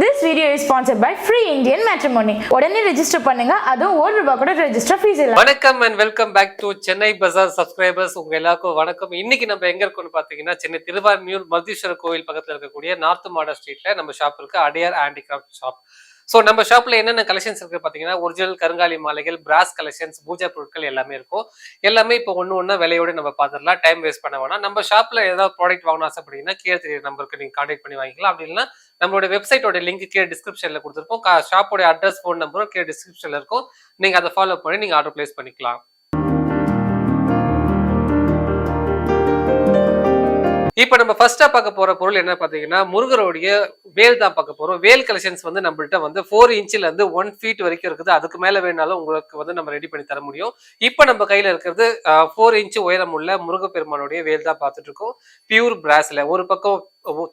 This video is sponsored by free Indian matrimony உடனே register பண்ணுங்க. அதுவும் ஒரு ரூபாய் கூட ரெஜிஸ்டர் ஃபீஸ் இல்லை. வணக்கம் and welcome back to Chennai Bazaar subscribers உங்க எல்லாருக்கும் வணக்கம். இன்னைக்கு நம்ம எங்க இருக்கோம்னு பாத்தீங்கன்னா சென்னை திருவாரூர் மருதீஸ்வரர் கோவில் பக்கத்துல இருக்கக்கூடிய நார்த் மாடர் ஸ்ட்ரீட்ல நம்ம ஷாப் இருக்கு. அடையார் ஹேண்டிகிராஃப்ட் ஷாப் ஸோ நம்ம ஷாப்ல என்னென்ன கலெக்ஷன்ஸ் இருக்கு பாத்தீங்கன்னா ஒரிஜினல் கருங்காலி மாலைகள் பிராஸ் கலெக்ஷன்ஸ் பூஜா பொருட்கள் எல்லாமே இருக்கும். எல்லாமே இப்போ ஒன்று ஒன்றா விலையோடு நம்ம பார்த்துடலாம் டைம் வேஸ்ட் பண்ண வேணாம். நம்ம ஷாப்ல ஏதாவது ப்ராடக்ட் வாங்கணும் ஆசைப்பட்டீங்கன்னா கீழே தெரிய நம்பருக்கு நீங்க கான்டாக்ட் பண்ணி வாங்கிக்கலாம். அப்படி இல்லைன்னா நம்மளோட வெப்சைட்டோட லிங்க் கீழே டிஸ்கிரிப்ஷன்ல கொடுத்துருப்போம் ஷாப்போட அட்ரஸ் ஃபோன் நம்பரும் கீழே டிஸ்கிரிப்ஷன்ல இருக்கும். நீங்க அதை ஃபாலோ பண்ணி நீங்க ஆர்டர் பிளேஸ் பண்ணிக்கலாம். இப்போ நம்ம ஃபர்ஸ்டா பார்க்க போற பொருள் என்ன பார்த்தீங்கன்னா முருகருடைய வேல் தான் பார்க்க போறோம். வேல் கலெக்ஷன்ஸ் வந்து நம்மள்ட்ட வந்து ஃபோர் இன்ச்சில் இருந்து ஒன் ஃபீட் வரைக்கும் இருக்குது. அதுக்கு மேல வேணாலும் உங்களுக்கு வந்து நம்ம ரெடி பண்ணி தர முடியும். இப்போ நம்ம கையில இருக்கிறது ஃபோர் இன்ச் உயரம் உள்ள முருகப்பெருமானுடைய வேல் தான் பார்த்துட்டு இருக்கோம். பியூர் பிராஸ்ல ஒரு பக்கம்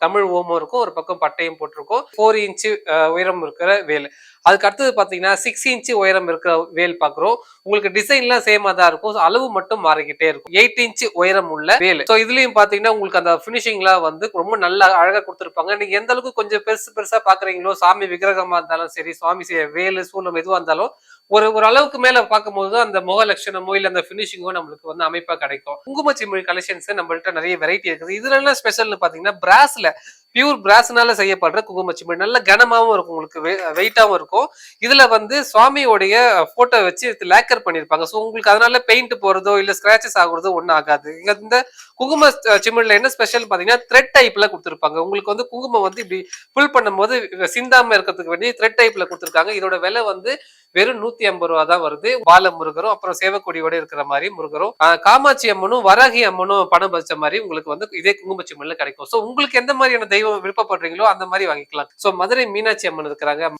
தமிழ் ஓமம் இருக்கும் ஒரு பக்கம் பட்டையும் போட்டிருக்கும். ஃபோர் இன்ச்சு உயரம் இருக்கிற வேல். அதுக்கு அடுத்தது பாத்தீங்கன்னா சிக்ஸ் இன்ச்சு உயரம் இருக்கிற வேல் பார்க்குறோம் உங்களுக்கு டிசைன்லாம் சேமா தான் இருக்கும். அளவு மட்டும் மாறிக்கிட்டே இருக்கும். எயிட் இன்ச் உயரம் உள்ள வேல். ஸோ இதுலயும் பாத்தீங்கன்னா உங்களுக்கு அந்த ஃபினிஷிங்லாம் வந்து ரொம்ப நல்லா அழகா கொடுத்துருப்பாங்க. நீங்க எந்த அளவுக்கு கொஞ்சம் பெருசு பெருசா பாக்குறீங்களோ சாமி விக்கிரகமாக இருந்தாலும் சரி சுவாமி வேலு சூலம் எதுவாக இருந்தாலும் ஒரு ஒரு அளவுக்கு மேல பார்க்கும்போது அந்த முக லட்சணமோ இல்ல அந்த பினிஷிங்கோ நம்மளுக்கு வந்து அமைப்பா கிடைக்கும். குங்குமச்சி மொழி கலெக்ஷன்ஸ் நம்மள்ட்ட நிறைய வெரைட்டி இருக்குது. இதுல என்ன ஸ்பெஷல்னு பாத்தீங்கன்னா பிராஸ்ல பியூர் பிராஸ்னால செய்யப்படுற குங்கும சிமெண்ட் நல்ல கனமாவும் இருக்கும் உங்களுக்கு வெயிட்டாவும் இருக்கும். இதுல வந்து சுவாமியோடைய போட்டோ வச்சு லேக்கர் பண்ணிருப்பாங்க. ஸோ உங்களுக்கு அதனால பெயிண்ட் போறதோ இல்ல ஸ்கிராச்சஸ் ஆகுறதோ ஒன்றும் ஆகாது. இங்க இந்த குங்கும சிமெண்ட்ல என்ன ஸ்பெஷல் பாத்தீங்கன்னா த்ரெட் டைப்ல கொடுத்துருப்பாங்க. உங்களுக்கு வந்து குங்குமம் வந்து இப்படி புல் பண்ணும்போது சிந்தாம இருக்கிறதுக்கு வேண்டி த்ரெட் டைப்ல கொடுத்துருக்காங்க. இதோட விலை வந்து வெறும் நூத்தி ஐம்பது ரூபா தான் வருது. பால முருகரும் அப்புறம் சேவக்கொடியோட இருக்கிற மாதிரி முருகரும் காமாட்சி அம்மனும் வராகி அம்மனும் பணம் பதிச்ச மாதிரி உங்களுக்கு வந்து இதே குங்கும சிமெண்ட்ல கிடைக்கும். ஸோ உங்களுக்கு எந்த மாதிரியான தெய்வம் விருப்பப்படுறீங்களோ அந்த மாதிரி வாங்கிக்கலாம். ஸோ மதுரை மீனாட்சி அம்மன் இருக்கிறாங்க.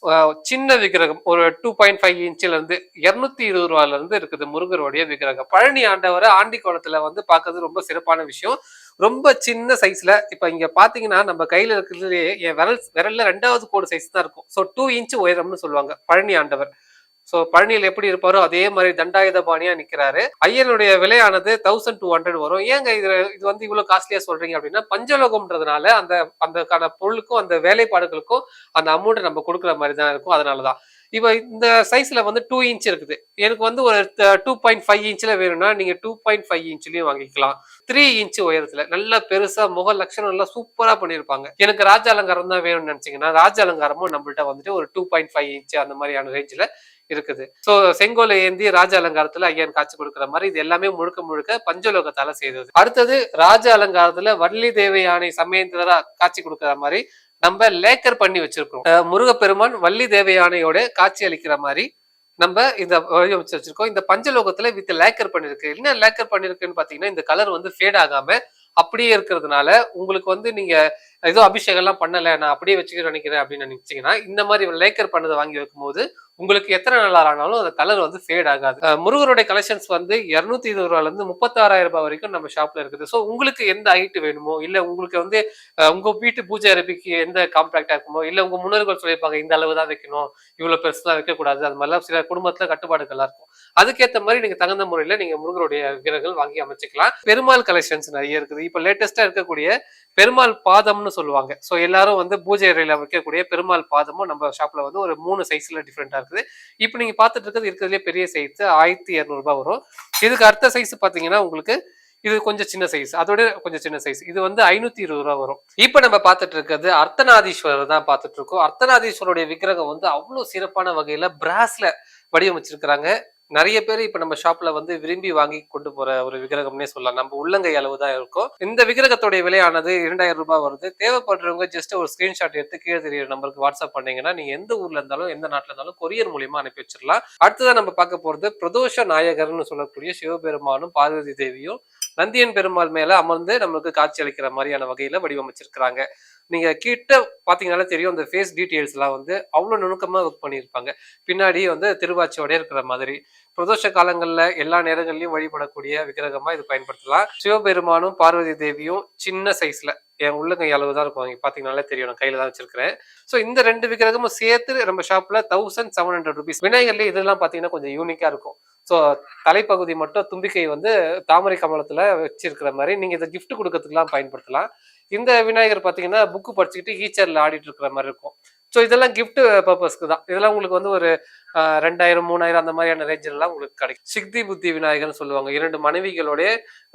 சின்ன விக்கிரகம் ஒரு டூ பாயிண்ட் ஃபைவ் இன்ச்ல இருந்து இருநூத்தி இருபது ரூபால இருந்து இருக்குது முருகருடைய விக்கிரகம். பழனி ஆண்டவரை ஆண்டி கோலத்துல வந்து பார்க்கறது ரொம்ப சிறப்பான விஷயம். ரொம்ப சின்ன சைஸ்ல இப்ப இங்க பாத்தீங்கன்னா நம்ம கையில இருக்கிறதுலே என் விரல் விரல்ல ரெண்டாவது கோடு சைஸ் தான் இருக்கும். ஸோ டூ இன்ச் உயரம்னு சொல்லுவாங்க பழனி ஆண்டவர். ஸோ பழனியில் எப்படி இருப்பாரோ அதே மாதிரி தண்டாயுத பாணியா நிக்கிறாரு. ஐயனுடைய விலையானது தௌசண்ட் டூ ஹண்ட்ரட் வரும். ஏங்க இது இது வந்து இவ்வளவு காஸ்ட்லியா சொல்றீங்க அப்படின்னா பஞ்சலோகம்ன்றதுனால அந்த அந்தக்கான பொருளுக்கும் அந்த வேலைப்பாடுகளுக்கும் அந்த அமௌண்ட் நம்ம கொடுக்குற மாதிரி தான் இருக்கும். அதனாலதான். இப்போ இந்த சைஸில் வந்து டூ இன்ச் இருக்குது. எனக்கு வந்து ஒரு டூ பாயிண்ட் ஃபைவ் இன்ச்சில் வேணும்னா நீங்கள் டூ பாயிண்ட் ஃபைவ் இன்ச்லேயும் வாங்கிக்கலாம். த்ரீ இன்ச் உயரத்தில் நல்ல பெருசாக முக லட்சணம் நல்லா சூப்பராக பண்ணியிருப்பாங்க எனக்கு ராஜ அலங்காரம் தான் வேணும்னு நினச்சிங்கன்னா ராஜ அலங்காரமும் நம்மள்ட்ட வந்துட்டு ஒரு டூ பாயிண்ட் ஃபைவ் இன்ச் அந்த மாதிரியான ரேஞ்சில் இருக்குது. ஸோ செங்கோலை ஏந்தி ராஜ அலங்காரத்துல ஐயன் காட்சி கொடுக்குற மாதிரி இது எல்லாமே முழுக்க முழுக்க பஞ்சலோகத்தால செய்தது. அடுத்தது ராஜ அலங்காரத்துல வள்ளி தேவி யானை சமயந்திரா காட்சி கொடுக்குற மாதிரி நம்ம லேக்கர் பண்ணி வச்சிருக்கோம் முருகப்பெருமான் வள்ளி தேவி யானையோட காட்சி அளிக்கிற மாதிரி நம்ம இந்த வடிவமைச்சு வச்சிருக்கோம். இந்த பஞ்சலோகத்துல வித் லேக்கர் பண்ணிருக்கு. என்ன லேக்கர் பண்ணிருக்குன்னு பாத்தீங்கன்னா இந்த கலர் வந்து ஃபேட் ஆகாம அப்படியே இருக்கிறதுனால உங்களுக்கு வந்து நீங்க ஏதோ அபிஷேகம் எல்லாம் பண்ணல நான் அப்படியே வச்சுக்க நினைக்கிறேன் அப்படின்னு நினைச்சீங்கன்னா இந்த மாதிரி லேக்கர் பண்ணதை வாங்கி வைக்கும்போது உங்களுக்கு எத்தனை நாள் ஆனாலும் அந்த கலர் வந்து ஃபேட் ஆகாது. முருகருடைய கலெக்ஷன்ஸ் வந்து இரநூத்தி இருபது ரூபால இருந்து முப்பத்தாறாயிரம் ரூபாய் வரைக்கும் நம்ம ஷாப்ல இருக்குது. ஸோ உங்களுக்கு எந்த ஹைட் வேணுமோ இல்ல உங்களுக்கு வந்து உங்க வீட்டு பூஜை அறைக்கு எந்த காம்பாக்டா இருக்குமோ இல்ல உங்க முன்னோர்கள் சொல்லியிருப்பாங்க இந்த அளவு தான் வைக்கணும் இவ்வளவு பெருசுலாம் வைக்கக்கூடாது. அது மாதிரிலாம் சில குடும்பத்துல கட்டுப்பாடுகள்லாம் இருக்கும். அதுக்கேற்ற மாதிரி நீங்க தகுந்த முறையில நீங்க முருகருடைய விக்கிரகங்கள் வாங்கி அமைச்சுக்கலாம். பெருமாள் கலெக்ஷன்ஸ் நிறைய இருக்குது. இப்போ லேட்டஸ்டா இருக்கக்கூடிய பெருமாள் பாதம்னு சொல்லுவாங்க. ஸோ எல்லாரும் வந்து பூஜை அறையில வைக்கக்கூடிய பெருமாள் பாதமும் நம்ம ஷாப்ல வந்து ஒரு மூணு சைஸ்ல டிஃப்ரெண்டா இருக்குது. இப்போ நீங்க பார்த்துட்டு இருக்கிறது இருக்கிறதுலே பெரிய சைஸ் ஆயிரத்தி இரநூறுபா வரும். இதுக்கு அடுத்த சைஸ் பாத்தீங்கன்னா உங்களுக்கு இது கொஞ்சம் சின்ன சைஸ் அதோட கொஞ்சம் சின்ன சைஸ் இது வந்து ஐநூத்தி இருபது ரூபா வரும். இப்போ நம்ம பார்த்துட்டு இருக்கிறது அர்த்தநாதீஸ்வரர் தான் பார்த்துட்டு இருக்கோம். அர்த்தநாதீஸ்வரருடைய விக்கிரகம் வந்து அவ்வளவு சிறப்பான வகையில பிராஸ்ல வடிவமைச்சிருக்கிறாங்க. நிறைய பேர் இப்ப நம்ம ஷாப்ல வந்து விரும்பி வாங்கி கொண்டு போற ஒரு விக்கிரகம்னே சொல்லலாம். நம்ம உள்ளங்கை அளவு தான் இருக்கும். இந்த விக்கிரகத்துடைய விலையானது இரண்டாயிரம் ரூபாய் வருது. தேவைப்படுறவங்க ஜஸ்ட் ஒரு ஸ்கிரீன்ஷாட் எடுத்து கீழே தெரியுற நம்பருக்கு வாட்ஸ்அப் பண்ணீங்கன்னா நீங்க எந்த ஊர்ல இருந்தாலும் எந்த நாட்டுல இருந்தாலும் கொரியர் மூலியமா அனுப்பி வச்சிடலாம். அடுத்ததான் நம்ம பார்க்க போறது பிரதோஷ நாயகர்னு சொல்லக்கூடிய சிவபெருமானும் பார்வதி தேவியும் நந்தியன் பெருமாள் மேல அமர்ந்து நம்மளுக்கு காட்சி அளிக்கிற மாதிரியான வகையில வடிவமைச்சிருக்கிறாங்க. நீங்க கிட்ட பாத்தீங்கன்னாலே தெரியும் அந்த ஃபேஸ் டீட்டெயில்ஸ் எல்லாம் வந்து அவ்வளவு நுணுக்கமா ஒர்க் பண்ணியிருப்பாங்க. பின்னாடி வந்து திருவாச்சியோட இருக்கிற மாதிரி. பிரதோஷ காலங்கள்ல எல்லா நேரங்கள்லயும் வழிபடக்கூடிய விக்கிரகமா இது பயன்படுத்தலாம். சிவபெருமானும் பார்வதி தேவியும் சின்ன சைஸ்ல என் உள்ளங்கை அளவு தான் இருக்கும். இங்க பாத்தீங்கன்னாலே தெரியும். நான் கையில் தான் வச்சிருக்கிறேன். ஸோ இந்த ரெண்டு விக்கிரகமும் சேர்த்து நம்ம ஷாப்பில் தௌசண்ட் செவன் ஹண்ட்ரட் ருபீஸ் விநாயகர்லேயே இதெல்லாம் பார்த்தீங்கன்னா கொஞ்சம் யூனிக்காக இருக்கும். ஸோ தலைப்பகுதி மட்டும் தும்பிக்கை வந்து தாமரை கமலத்தில் வச்சிருக்கிற மாதிரி நீங்கள் இதை கிஃப்ட் கொடுக்கறதுக்குலாம் பயன்படுத்தலாம். இந்த விநாயகர் பாத்தீங்கன்னா புக்கு படிச்சுக்கிட்டு ஈச்சர்ல ஆடிட்டு இருக்கிற மாதிரி இருக்கும். ஸோ இதெல்லாம் கிஃப்ட் பர்பஸ்க்கு தான். இதெல்லாம் உங்களுக்கு வந்து ஒரு ரெண்டாயிரம் மூணாயிரம் அந்த மாதிரியான ரேஞ்செல்லாம் உங்களுக்கு கிடைக்கும். சிக்தி புத்தி விநாயகர்னு சொல்லுவாங்க. இரண்டு மனைவிகளோட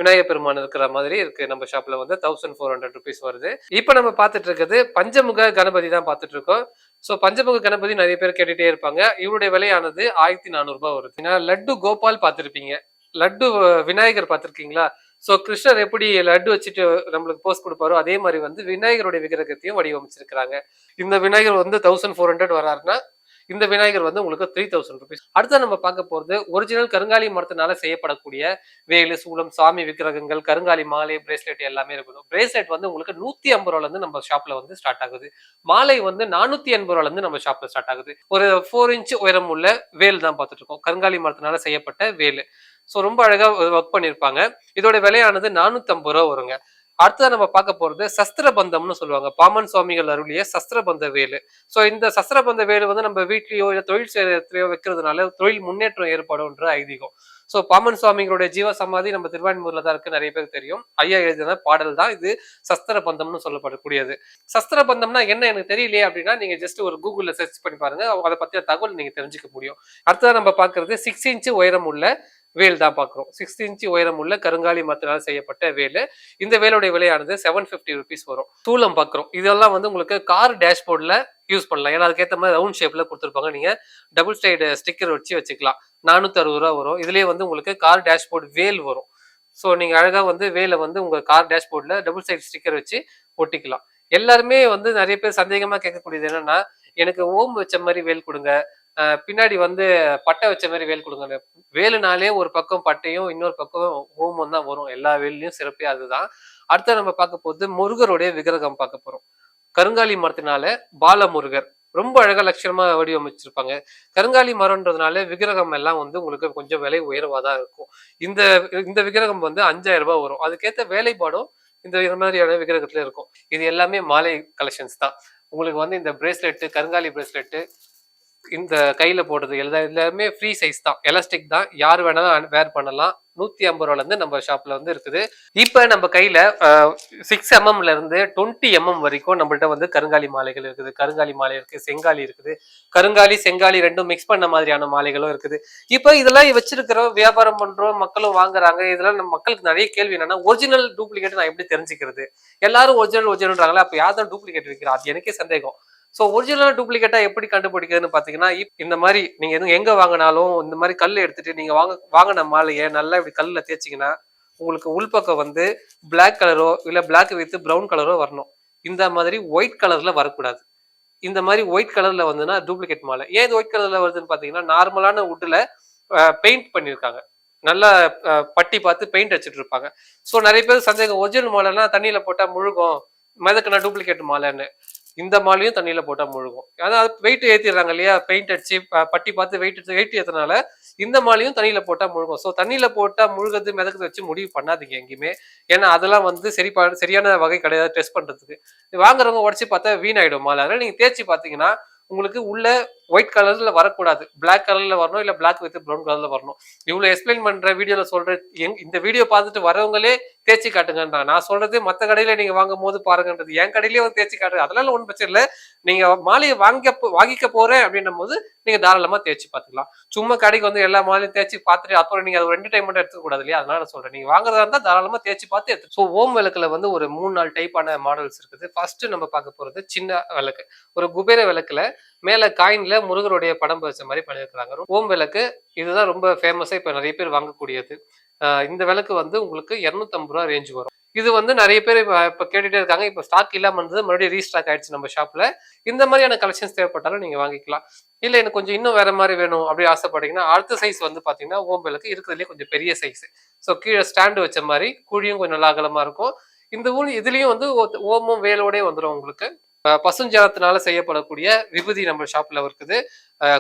விநாயகர் பெருமான் இருக்கிற மாதிரி இருக்கு. நம்ம ஷாப்ல வந்து தௌசண்ட் ஃபோர் ஹண்ட்ரட் ருபீஸ் வருது. இப்போ நம்ம பார்த்துட்டு இருக்கிறது பஞ்சமுக கணபதி தான் பார்த்துட்டு இருக்கோம். ஸோ பஞ்சமுக கணபதி நிறைய பேர் கேட்டுட்டே இருப்பாங்க. இவருடைய விலையானது ஆயிரத்தி நானூறு ரூபாய் வருது. ஏன்னா லட்டு கோபால் பார்த்துருப்பீங்க. லட்டு விநாயகர் பார்த்துருக்கீங்களா? ஸோ கிருஷ்ணர் எப்படி லட்டு வச்சுட்டு நம்மளுக்கு போஸ்ட் கொடுப்பாரோ அதே மாதிரி வந்து விநாயகருடைய விக்கிரகத்தையும் வடிவமைச்சிருக்கிறாங்க. இந்த விநாயகர் வந்து தௌசண்ட் ஃபோர் ஹண்ட்ரட் வராருன்னா இந்த விநாயகர் வந்து உங்களுக்கு த்ரீ தௌசண்ட் ருபீஸ் அடுத்து நம்ம பார்க்க போகிறது ஒரிஜினல் கருங்காலி மரத்தினால செய்யப்படக்கூடிய வேலு சூலம் சாமி விக்கிரகங்கள் கருங்காலி மாலை பிரேஸ்லெட் எல்லாமே இருக்கும் பிரேஸ்லெட் வந்து உங்களுக்கு நூத்தி ஐம்பது ரூபால இருந்து நம்ம ஷாப்ல வந்து ஸ்டார்ட் ஆகுது. மாலை வந்து நானூத்தி எண்பது ரூபால இருந்து நம்ம ஷாப்ல ஸ்டார்ட் ஆகுது. ஒரு ஃபோர் இன்ச் உயரம் உள்ள வேல் தான் பார்த்துட்டு இருக்கோம். கருங்காலி மரத்தினால செய்யப்பட்ட வேலு. ஸோ ரொம்ப அழகா ஒர்க் பண்ணியிருப்பாங்க இதோட விலையானது நானூத்தி ஐம்பது ரூபா வருங்க. அடுத்தது நம்ம பார்க்க போறது சஸ்திரபந்தம்னு சொல்லுவாங்க. பாமன் சுவாமிகள் அருளிய சஸ்திரபந்த வேலு. ஸோ இந்த சஸ்திரபந்த வேலு வந்து நம்ம வீட்லயோ இல்லை தொழில் செய்யறதுலயோ வைக்கிறதுனால தொழில் முன்னேற்றம் ஏற்படும்ன்ற ஐதீகம். ஸோ பாமன் சுவாமிகளுடைய ஜீவ சமாதி நம்ம திருவான்மூர்ல தான் இருக்கு. நிறைய பேர் தெரியும். ஐயா எழுதின பாடல் தான் இது சஸ்திரபந்தம்னு சொல்லப்படக்கூடியது. சஸ்திரபந்தம்னா என்ன எனக்கு தெரியலையே அப்படின்னா நீங்க ஜஸ்ட் ஒரு கூகுள்ல சர்ச் பண்ணி பாருங்க. அதை பத்தின தகவல் நீங்க தெரிஞ்சுக்க முடியும். அடுத்ததான் நம்ம பார்க்கறது சிக்ஸ் இன்ச் உயரம் உள்ள வேல் தான் பார்க்குறோம். சிக்ஸ் இன்ச்சு உயரம் உள்ள கருங்காலி மரத்தினால் செய்யப்பட்ட வேலு. இந்த வேலோட விலையானது செவன் ஃபிஃப்டி ருபீஸ் வரும். தூளம் பார்க்குறோம். இதெல்லாம் வந்து உங்களுக்கு கார் டேஷ்போர்டில் யூஸ் பண்ணலாம். ஏன்னா அதுக்கேற்ற மாதிரி ரவுண்ட் ஷேப்பில் கொடுத்துருப்பாங்க. நீங்கள் டபுள் சைடு ஸ்டிக்கர் வச்சு வச்சுக்கலாம். நானூற்றி அறுபது ரூபா வரும். இதுலேயே வந்து உங்களுக்கு கார் டேஷ்போர்ட் வேல் வரும். ஸோ நீங்கள் அழகாக வந்து வேலை வந்து உங்கள் கார் டேஷ்போர்டில் டபுள் சைடு ஸ்டிக்கர் வச்சு ஒட்டிக்கலாம். எல்லாருமே வந்து நிறைய பேர் சந்தேகமாக கேட்கக்கூடியது என்னன்னா எனக்கு ஓம் வச்ச மாதிரி வேல் கொடுங்க. பின்னாடி வந்து பட்டை வச்ச மாதிரி வேல் கொடுங்க. வேலுனாலே ஒரு பக்கம் பட்டையும் இன்னொரு பக்கம் ஹோமம் தான் வரும். எல்லா வேல்லையும் சிறப்பே அதுதான். அடுத்து நம்ம பார்க்க போகிறது முருகருடைய விக்கிரகம் பார்க்க போறோம். கருங்காலி மரத்தினால பாலமுருகர். ரொம்ப அழகா லட்சணமா வடிவமைச்சிருப்பாங்க. கருங்காலி மரம்ன்றதுனால விக்கிரகம் எல்லாம் வந்து உங்களுக்கு கொஞ்சம் விலை உயர்வா தான் இருக்கும். இந்த இந்த விக்கிரகம் வந்து அஞ்சாயிரம் ரூபாய் வரும். அதுக்கேற்ற வேலைப்பாடும் இந்த மாதிரியான விக்கிரகத்துல இருக்கும். இது எல்லாமே மாலை கலெக்ஷன்ஸ் தான். உங்களுக்கு வந்து இந்த பிரேஸ்லெட்டு கருங்காலி பிரேஸ்லெட்டு இந்த கையில போடுறது எல்லா எல்லாமே ஃப்ரீ சைஸ் தான். எலாஸ்டிக் தான். யார் வேணாலும் வேர் பண்ணலாம். நூத்தி ஐம்பது ரூபால இருந்து நம்ம ஷாப்ல வந்து இருக்குது. இப்ப நம்ம கையில சிக்ஸ் எம்எம்ல இருந்து டுவெண்ட்டி எம்எம் வரைக்கும் நம்மள்ட்ட வந்து கருங்காலி மாலைகள் இருக்குது. கருங்காலி மாலை இருக்கு செங்காலி இருக்குது. கருங்காலி செங்காலி ரெண்டும் மிக்ஸ் பண்ண மாதிரியான மாலைகளும் இருக்குது. இப்ப இதெல்லாம் வச்சிருக்கிறோம் வியாபாரம் பண்றோம் மக்களும் வாங்குறாங்க. இதெல்லாம் நம்ம மக்களுக்கு நிறைய கேள்வி என்னன்னா ஒரிஜினல் டூப்ளிகேட் நான் எப்படி தெரிஞ்சுக்கிறது? எல்லாரும் ஒரிஜினல் ஒரிஜினல்ன்றாங்களா அப்ப யார் தான் டூப்ளிகேட் விற்கிறா அது எனக்கே சந்தேகம். ஸோ ஒரிஜினலாக டூப்ளிகேட்டா எப்படி கண்டுபிடிக்கிறதுன்னு பாத்தீங்கன்னா இந்த மாதிரி நீங்கள் எதுவும் எங்க வாங்கினாலும் இந்த மாதிரி கல் எடுத்துட்டு நீங்க வாங்க வாங்கின மாலையை நல்லா இப்படி கல்லில் தேய்ச்சிங்கன்னா உங்களுக்கு உள்பக்கம் வந்து பிளாக் கலரோ இல்லை பிளாக் வித்து ப்ரௌன் கலரோ வரணும். இந்த மாதிரி ஒயிட் கலர்ல வரக்கூடாது. இந்த மாதிரி ஒயிட் கலர்ல வந்துன்னா டூப்ளிகேட் மாலை. ஏன் இது ஒயிட் கலர்ல வருதுன்னு பாத்தீங்கன்னா நார்மலான உட்டில் பெயிண்ட் பண்ணியிருக்காங்க. நல்லா பட்டி பார்த்து பெயிண்ட் அடிச்சிட்டு இருப்பாங்க. ஸோ நிறைய பேர் சந்தேகம் ஒரிஜினல் மாலைன்னா தண்ணியில போட்டால் முழுகும் மிதக்குனா டூப்ளிகேட் மாலைன்னு. இந்த மாலையும் தண்ணியில போட்டால் முழுகும். அதாவது வெயிட் ஏற்றிடுறாங்க இல்லையா? பெயிண்ட் அடிச்சு பட்டி பார்த்து வெயிட் வெயிட் ஏற்றனால இந்த மாலையும் தண்ணியில போட்டால் முழுகும். ஸோ தண்ணியில போட்டால் முழுகிறது மிதக்கிறது வச்சு முடிவு பண்ணாதீங்க எங்கேயுமே. ஏன்னா அதெல்லாம் வந்து சரி சரியான வகை கிடையாது டெஸ்ட் பண்ணுறதுக்கு வாங்குறவங்க உடச்சி பார்த்தா வீணாயிடும் மாலை. அதனால நீங்கள் தேய்ச்சி பார்த்தீங்கன்னா உங்களுக்கு உள்ள ஒயிட் கலர்ல வரக்கூடாது. பிளாக் கலர்ல வரணும் இல்ல பிளாக் வித் ப்ரௌன் கலர்ல வரணும். இவ்வளவு எக்ஸ்பிளைன் பண்ற வீடியோல சொல்ற எங் இந்த வீடியோ பார்த்துட்டு வரவங்களே தேய்ச்சி காட்டுங்கன்றா நான் சொல்றது மத்த கடையில நீங்க வாங்கும் போது பாருங்கன்றது என் கடையிலேயே வந்து தேய்ச்சி காட்டுறது அதெல்லாம் ஒன்றும் பிரச்சனை இல்லை. நீங்க மாலையை வாங்க போ- வாங்கிக்க போறேன் அப்படின்னும் போது நீங்க தாராளமா தேய்ச்சி பார்த்துக்கலாம். சும்மா கடைக்கு வந்து எல்லா மாலையும் தேய்ச்சி பார்த்துட்டு அப்புறம் நீங்க அது ஒரு என்டர்டைன்மெண்ட் எடுத்துக்க கூடாது இல்லையா? அதனால நான் சொல்றேன். நீங்க வாங்குறதா இருந்தா தாராளமா தேய்ச்சி பார்த்து எடுத்து ஸோ ஓம் விளக்குல வந்து ஒரு மூணு நாலு டைப்பான மாடல்ஸ் இருக்குது. ஃபர்ஸ்ட் நம்ம பார்க்க போறது சின்ன விளக்கு. ஒரு குபேர விளக்குல மேலே காயின்ல முருகருடைய படம் வச்ச மாதிரி பண்ணியிருக்கிறாங்க. ஓம் விளக்கு இதுதான் ரொம்ப ஃபேமஸாக இப்போ நிறைய பேர் வாங்கக்கூடியது. இந்த விளக்கு வந்து உங்களுக்கு இரநூத்தம்பது ரூபா ரேஞ்ச் வரும். இது வந்து நிறைய பேர் இப்போ இப்போ கேட்டுகிட்டே இருக்காங்க. இப்போ ஸ்டாக் இல்லாமல் இருந்தது மறுபடியும் ரீஸ்டாக் ஆயிடுச்சு நம்ம ஷாப்பில் இந்த மாதிரியான கலெக்ஷன்ஸ் தேவைப்பட்டாலும் நீங்கள் வாங்கிக்கலாம். இல்லை எனக்கு கொஞ்சம் இன்னும் வேறு மாதிரி வேணும் அப்படி ஆசைப்பட்டீங்கன்னா அடுத்த சைஸ் வந்து பார்த்தீங்கன்னா ஓம் விளக்கு இருக்கிறதுலே கொஞ்சம் பெரிய சைஸ் ஸோ கீழே ஸ்டாண்டு வச்ச மாதிரி குழியும் கொஞ்சம் நல்லா அகலமாக இருக்கும். இந்த ஊர் இதுலேயும் வந்து ஓமும் வேலோடே வந்துடும் உங்களுக்கு. பசுஞ்சலத்தினால செய்யப்படக்கூடிய விபூதி நம்ம ஷாப்ல இருக்குது.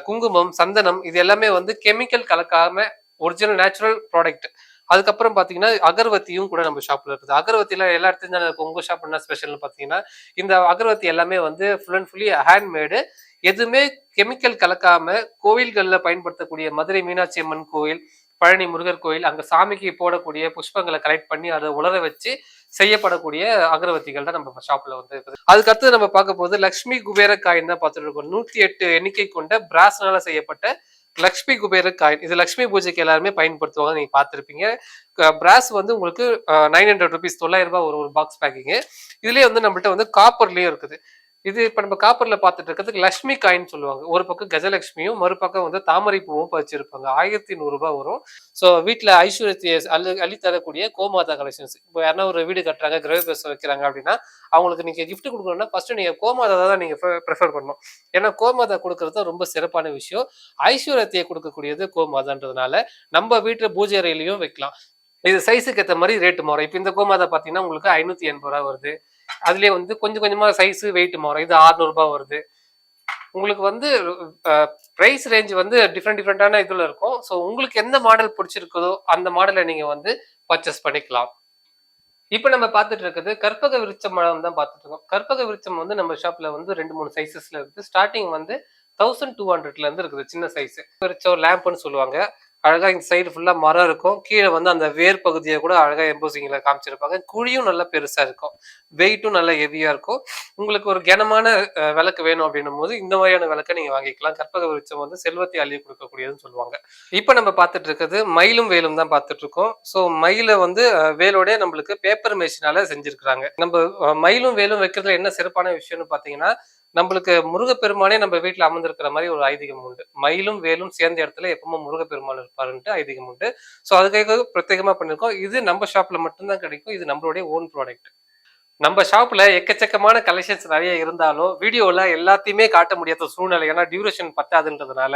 குங்குமம் சந்தனம் இது எல்லாமே வந்து கெமிக்கல் கலக்காம ஒரிஜினல் நேச்சுரல் ப்ராடக்ட் அதுக்கப்புறம் பாத்தீங்கன்னா அகர்வத்தியும் கூட நம்ம ஷாப்ல இருக்குது. அகர்வத்தில எல்லா இடத்துலையும் தானே இருக்கும் உங்க ஷாப் என்ன ஸ்பெஷல்னு பாத்தீங்கன்னா இந்த அகர்வத்தி எல்லாமே வந்து ஃபுல் அண்ட் ஃபுல்லி ஹேண்ட்மேடு எதுவுமே கெமிக்கல் கலக்காம கோவில்களில் பயன்படுத்தக்கூடிய மதுரை மீனாட்சி அம்மன் கோயில் பழனி முருகர் கோயில் அங்க சாமிக்கு போடக்கூடிய புஷ்பங்களை கலெக்ட் பண்ணி அதை உலர வச்சு செய்யப்படக்கூடிய அகரவத்திகள் தான் நம்ம ஷாப்ல வந்து இருக்குது. அதுக்கு அடுத்து நம்ம பார்க்க போது லக்ஷ்மி குபேர காயின் தான் பார்த்துட்டு இருக்கோம். நூத்தி எட்டு எண்ணிக்கை கொண்ட பிராஸ்னால செய்யப்பட்ட லக்ஷ்மி குபேர காயின் இது லக்ஷ்மி பூஜைக்கு எல்லாருமே பயன்படுத்துவாங்க நீங்க பார்த்துருப்பீங்க. பிராஸ் வந்து உங்களுக்கு நைன் ஹண்ட்ரட் ருபீஸ் தொள்ளாயிரம் ரூபாய் ஒரு ஒரு பாக்ஸ் பேக்கிங் இதுலயே வந்து நம்மள்ட்ட வந்து காப்பர்லயும் இருக்குது. இது இப்போ நம்ம காப்பரில் பார்த்துட்டு இருக்கிறதுக்கு லக்ஷ்மி காயின் சொல்லுவாங்க. ஒரு பக்கம் கஜலட்சுமியும் மறுபக்கம் வந்து தாமரை பூவும் வச்சிருப்பாங்க ஆயிரத்தி நூறுரூபா வரும். ஸோ வீட்டில் ஐஸ்வர்யத்தை அள்ளி அள்ளி தரக்கூடிய கோமாதா கலெக்ஷன்ஸ். இப்போ யாருன்னா ஒரு வீடு கட்டுறாங்க கிரகபிரசம் வைக்கிறாங்க அப்படின்னா அவங்களுக்கு நீங்கள் கிஃப்ட் கொடுக்கணும்னா ஃபஸ்ட்டு நீங்கள் கோமாதா தான் நீங்கள் ப்ரிஃபர் பண்ணணும். ஏன்னா கோமாதா கொடுக்கறது தான் ரொம்ப சிறப்பான விஷயம். ஐஸ்வர்யத்தையை கொடுக்கக்கூடியது கோமாதான்றதுனால நம்ம வீட்டில் பூஜை அறையிலையும் வைக்கலாம். இது சைஸுக்கு ஏற்ற மாதிரி ரேட்டு மாறும். இப்போ இந்த கோமாதா பார்த்தீங்கன்னா உங்களுக்கு ஐநூற்றி எண்பது ரூபா வருது. அதுலயே வந்து கொஞ்சம் கொஞ்சமா சைஸ் வெயிட் மாறும். இது ஆறுநூறுபா வருது. உங்களுக்கு வந்து ப்ரைஸ் ரேஞ்ச் வந்து டிஃப்ரெண்ட் டிஃப்ரெண்டான இதில் இருக்கும். ஸோ உங்களுக்கு எந்த மாடல் பிடிச்சிருக்குதோ அந்த மாடலை நீங்கள் வந்து பர்ச்சேஸ் பண்ணிக்கலாம். இப்போ நம்ம பார்த்துட்டு இருக்கிறது கற்பக விருச்சம் மரம் தான் பார்த்துட்டு இருக்கோம். கற்பக விருட்சம் வந்து நம்ம ஷாப்பில் வந்து ரெண்டு மூணு சைஸஸ்ல இருக்குது ஸ்டார்டிங் வந்து தௌசண்ட் டூ ஹண்ட்ரட்ல இருந்து இருக்குது சின்ன சைஸ் விருச்சம் லேம்ப்னு சொல்லுவாங்க. அழகாக இந்த சைடு ஃபுல்லாக மரம் இருக்கும். கீழே வந்து அந்த வேர் பகுதியை கூட அழகாக எம்போசிங்கில் காமிச்சிருப்பாங்க. குழியும் நல்லா பெருசாக இருக்கும். வெயிட்டும் நல்லா ஹெவியாக இருக்கும். உங்களுக்கு ஒரு கனமான விளக்கு வேணும் அப்படின்னும் போது இந்த மாதிரியான விளக்கை நீங்கள் வாங்கிக்கலாம். கற்பக விருட்சம் வந்து செல்வத்தை அள்ளி கொடுக்கக்கூடியதுன்னு சொல்லுவாங்க. இப்போ நம்ம பார்த்துட்டு இருக்கிறது மயிலும் வேலும் தான் பார்த்துட்டு இருக்கோம். ஸோ மயிலை வந்து அஹ், வேலோட நம்மளுக்கு பேப்பர் மெஷினால செஞ்சிருக்கிறாங்க. நம்ம மயிலும் வேலும் வைக்கிறதுல என்ன சிறப்பான விஷயம்னு பார்த்தீங்கன்னா நம்மளுக்கு முருகப்பெருமானே நம்ம வீட்டில் அமர்ந்திருக்கிற மாதிரி ஒரு ஐதீகம் உண்டு. மயிலும் வேலும் சேர்ந்த இடத்துல எப்பவுமே முருகப்பெருமான் இருப்பாருன்ட்டு ஐதீகம் உண்டு. ஸோ அதுக்காக பிரத்யேகமாக பண்ணியிருக்கோம் இது நம்ம ஷாப்பில் மட்டும்தான் கிடைக்கும். இது நம்மளுடைய ஓன் ப்ராடக்ட் நம்ம ஷாப்பில் எக்கச்சக்கமான கலெக்ஷன்ஸ் நிறைய இருந்தாலும் வீடியோவில் எல்லாத்தையுமே காட்ட முடியாத சூழ்நிலை. ஏன்னா டியூரேஷன் பத்தாதுன்றதுனால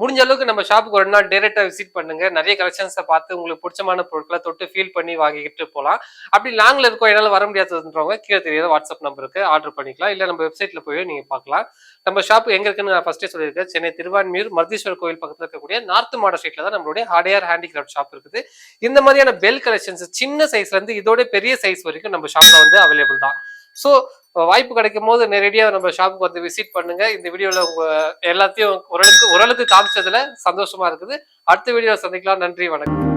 முடிஞ்ச அளவுக்கு நம்ம ஷாப்புக்கு ஒரு நாள் டேரெக்டாக விசிட் பண்ணுங்க. நிறைய கலெக்ஷன்ஸை பார்த்து உங்களுக்கு பிடிச்சமான பொருட்களை தொட்டு ஃபீல் பண்ணி வாங்கிக்கிட்டு போகலாம் அப்படி லாங்கில் இருக்கோ என்னால் வர முடியாதுன்றவங்க கீழே தெரியாத வாட்ஸ்அப் நம்பருக்கு ஆர்டர் பண்ணிக்கலாம். இல்லை நம்ம வெப்சைட்டில் போய் நீங்கள் பார்க்கலாம். நம்ம ஷாப் எங்கே இருக்குன்னு நான் ஃபஸ்ட்டே சொல்லியிருக்கேன். சென்னை திருவான்மியூர் மருதீஸ்வரர் கோயில் பக்கத்தில் இருக்கக்கூடிய நார்த் மாட ஸ்ட்ரீட்ல தான் நம்மளுடைய ஹார்டியார் ஹேண்டிகிராஃப்ட் ஷாப் இருக்குது. இந்த மாதிரியான பெல் கலெக்ஷன்ஸ் சின்ன சைஸ்ல இருந்து இதோட பெரிய சைஸ் வரைக்கும் நம்ம ஷாப்ல வந்து அவைலபிள் தான். ஸோ வாய்ப்பு கிடைக்கும் போது நேரடியாக நம்ம ஷாப்புக்கு வந்து விசிட் பண்ணுங்க. இந்த வீடியோவில் உங்க எல்லாத்தையும் ஓரளவுக்கு ஓரளவுக்கு காமிச்சதுல சந்தோஷமா இருக்குது. அடுத்த வீடியோவில் சந்திக்கலாம். நன்றி வணக்கம்.